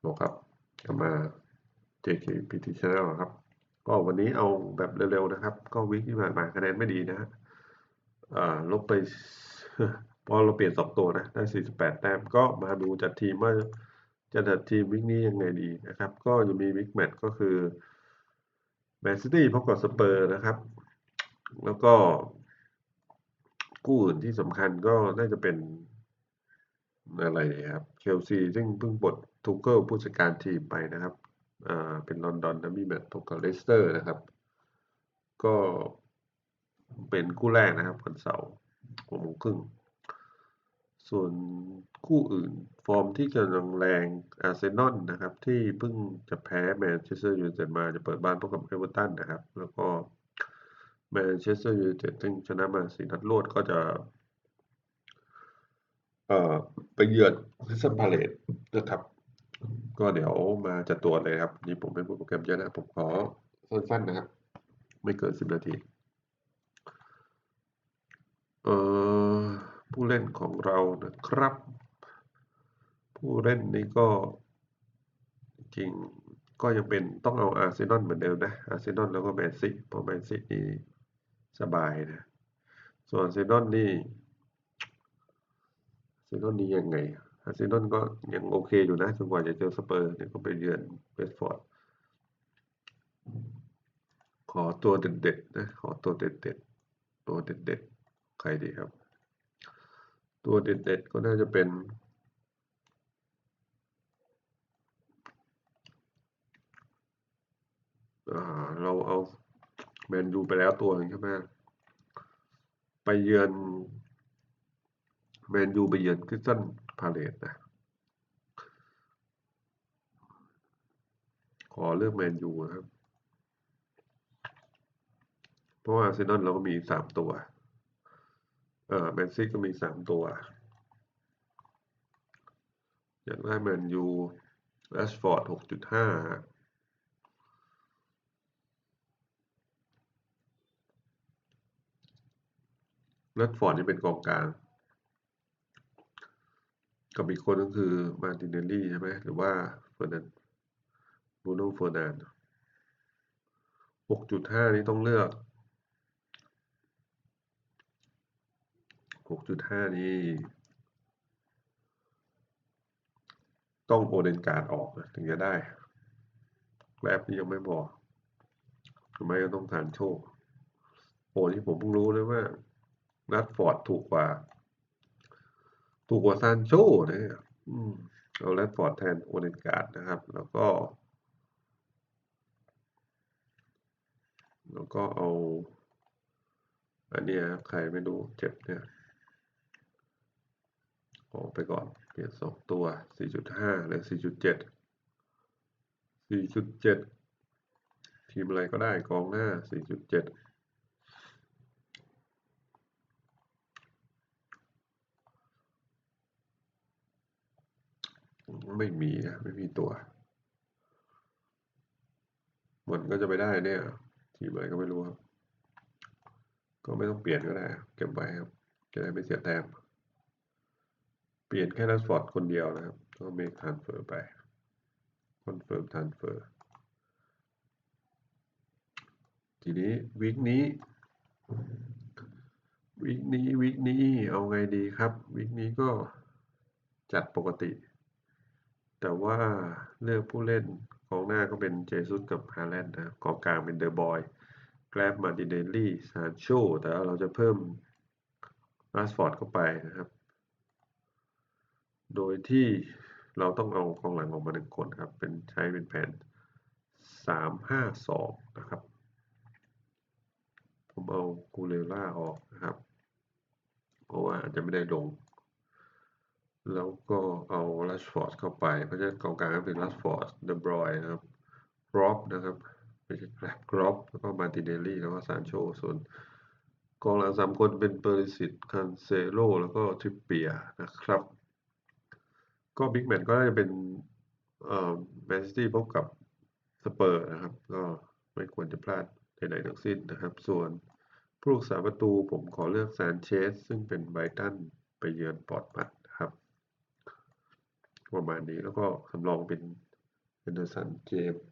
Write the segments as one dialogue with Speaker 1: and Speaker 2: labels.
Speaker 1: โลครับกลับมา JKPT Channel ครับ ก็วันนี้เอาแบบเร็วๆนะครับ ก็วิกที่ผ่านมาคะแนนไม่ดีนะฮะลบไปพราะเราเปลี่ยนสองตัวนะ ได้ 48 แต้ม ก็มาดูจัดทีมว่าจะจัดทีมวิกนี้ยังไงดีนะครับ ก็จะมีวิกแมตช์ก็คือแมนซิตี้พบกับสเปอร์นะครับ แล้วก็คู่อื่นที่สำคัญก็น่าจะเป็นอะไรครับเชลซีซึ่งเพิ่งปลด ทูเกิลผู้จัดการทีมไปนะครับเป็นลอนดอนดับบี้แมตช์พบกับเลสเตอร์นะครับ ก็เป็นคู่แรกนะครับวันเสาร์หกโมงครึ่ง ส่วนคู่อื่นฟอร์มที่กำลังแรงอาร์เซนอลนะครับ ที่เพิ่งจะแพ้แมนเชสเตอร์ยูไนเต็ดมาจะเปิดบ้านพบกับเอเวอร์ตันนะครับ แล้วก็แมนเชสเตอร์ยูไนเต็ดซึ่งชนะมาสี่นัดรวดก็จะเอ่อไปเยือนคริสตัลพาเลตนะครับ ก็เดี๋ยวมาจัดตัวจเลยครับ นี่ผมไม่พูดโปรแกรมเยอะนะ ผมขอสั้นๆนะครับ ไม่เกินสิบนาที เอ่อ ผู้เล่นของเรานะครับ ผู้เล่นนี้ก็ จริงก็ยังเป็นต้องเอาอาร์เซนอลเหมือนเดิมนะ อาร์เซนอลแล้วก็แมนซีเพราะแมนซีนี่สบายนะ ส่วนอาร์เซนอลนี่อาร์เซนอลนี่ยังไง อาร์เซนอลก็ยังโอเคอยู่นะจนกว่าจะเจอสเปอร์เนี่ยก็ไปเยือนเบรนท์ฟอร์ดขอตัวเด็ดๆนะขอตัวเด็ดๆตัวเด็ดๆใครดีครับ ตัวเด็ดๆก็น่าจะเป็นเราเอาแมนยูไปแล้วตัวหนึงใช่ไหมไปเยือน แมนยูไปเยือนคริสตัลพาเลตนะขอเลือกแมนยูนะครับ เพราะว่าอาร์เซนอลเราก็มีสามตัวเออแมนซีก็มีสามตัว อยากได้แมนยูแรชฟอร์ดหกจุดห้าแรชฟอร์ดนี่เป็นกองกลาง กับอีกคนก็คือมาร์ตินเนลลี่ใช่ไหมหรือว่าเฟอร์นันบูโน่เฟอร์นันหกจุดห้านี่ต้องเลือกหกจุดห้านี่ต้องโอเดนการ์ดออกถึงจะได้แกร็บนี่ยังไม่พอทำไมก็ต้องทานโชคโอ้ที่ผมเพิ่งรู้เลยว่ารัดฟอร์ดถูกกว่า ถูกกว่าซานโชนะอืมเอาแรดฟอร์ดแทนโอเดนการ์ดนะครับ แล้วก็ แล้วก็เอา อันเนี้ยใครไม่รู้เจ็บเนี่ยออกไปก่อนเปลี่ยนสองตัว 4.5 หรือ 4.7 4.7 ทีมอะไรก็ได้กองหน้า 4.7 ไม่มีนะไม่มีตัว มันก็จะไปได้เนี่ย ทีมอะไรก็ไม่รู้ครับ ก็ไม่ต้องเปลี่ยนก็ได้ เก็บไว้ครับ จะได้ไม่เสียแต้ม เปลี่ยนแค่รัสฟอร์ดคนเดียวนะครับ ก็เมคทานเฟอร์ไปคอนเฟิร์มทานเฟอร์ ทีนี้วีคนี้วีคนี้วีคนี้เอาไงดีครับวีคนี้ก็จัดปกติ แต่ว่าเลือกผู้เล่นกองหน้าก็เป็นเจซุสกับฮาแลนด์นะกองกลางเป็นเดอะบอยแกรบมาร์ติเนลลี่ซานโชแต่ว่าเราจะเพิ่มรัสฟอร์ดเข้าไปนะครับ โดยที่เราต้องเอากองหลังออกมาหนึ่งคนครับ เป็นใช้เป็นแผนสามห้าสองนะครับ ผมเอากูเลล่าออกนะครับ เพราะว่าอาจจะไม่ได้ลง แล้วก็เอาลัชฟอร์ดเข้าไป เพราะฉะนั้นกองกลางก็เป็นลัชฟอร์ดเดบรอยนะครับกรอบนะครับไม่ใช่แกรบกรอบแล้วก็มาติเนลลี่แล้วก็ซานโชส่วนกองหลังสามคนเป็นเปอริสิตคันเซโลแล้วก็ทริปเปียนะครับ ก็บิ๊กแมตช์ก็น่าจะเป็นเอ่อแมนซิตี้พบกับสเปอร์นะครับ ก็ไม่ควรจะพลาดใดๆทั้งสิ้นนะครับ ส่วนผู้รักษาประตูผมขอเลือกซานเชสซึ่งเป็นไบตันไปเยือนปอร์ตมัด ประมาณนี้ แล้วก็สำรองเป็นเอนเดอร์สันเจมส์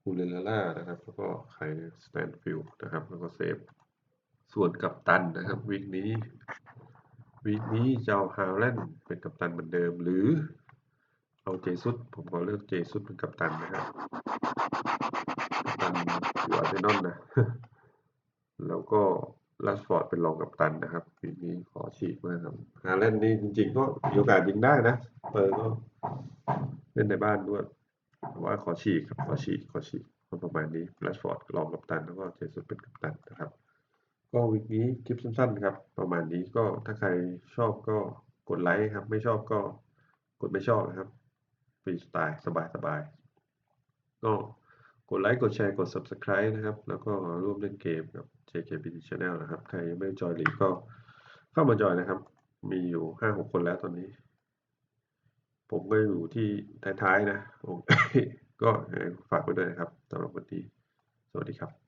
Speaker 1: คูเลลาล่านะครับ แล้วก็ใครสแตนฟิลด์นะครับ แล้วก็เซฟ ส่วนกัปตันนะครับวีคนี้วีคนี้จะเอาฮาวแลนด์เป็นกัปตันเหมือนเดิม หรือเอาเจซุสผมขอเลือกเจซุสเป็นกัปตันนะครับกัปตันอยู่อาร์เซนอลนะ แล้วก็ ลัสฟอร์ดเป็นรองกัปตันนะครับปีนี้ขอฉีกมากครับฮาแลนด์นี่จริงๆ ก็มีโอกาสยิงได้นะเปิดก็เล่นในบ้านด้วยแต่ว่าขอฉีกครับขอฉีกขอฉีกประมาณนี้ลัสฟอร์ดรองกัปตันแล้วก็เจสุสเป็นกัปตันนะครับ ก็วิกนี้คลิปสั้นๆครับ ประมาณนี้ก็ถ้าใครชอบก็กดไลค์ครับ ไม่ชอบก็กดไม่ชอบนะครับฟรีสไตล์สบายๆก็ ดไลค์กดแชร์กด Subscribe นะครับ แล้วก็ร่วมเล่นเกมกับ JKBT Channel นะครับ ใครยังไม่จอยลีกก็เข้ามาจอยนะครับ มีอยู่ห้าหกคนแล้วตอนนี้ ผมก็อยู่ที่ท้ายๆนะผมก็ฝากไว้ด้วยนะครับสำหรับวันนี้สวัสดีครับ